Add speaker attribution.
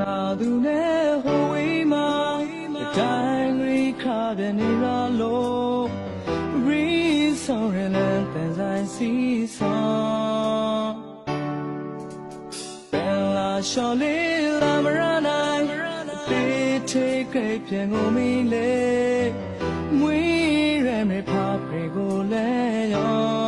Speaker 1: နာသူနဲ့ဟိုဝေးမှာတိုင်းရိခါပြနေရလို့ Resurrelent as I see song ပြန်လာလျှော်လေးလာမရနိုင်ပေးထိတ်ကြပြန်ကုန်ပြီလေမွေးရမယ်ဖာဖေကိုလဲရော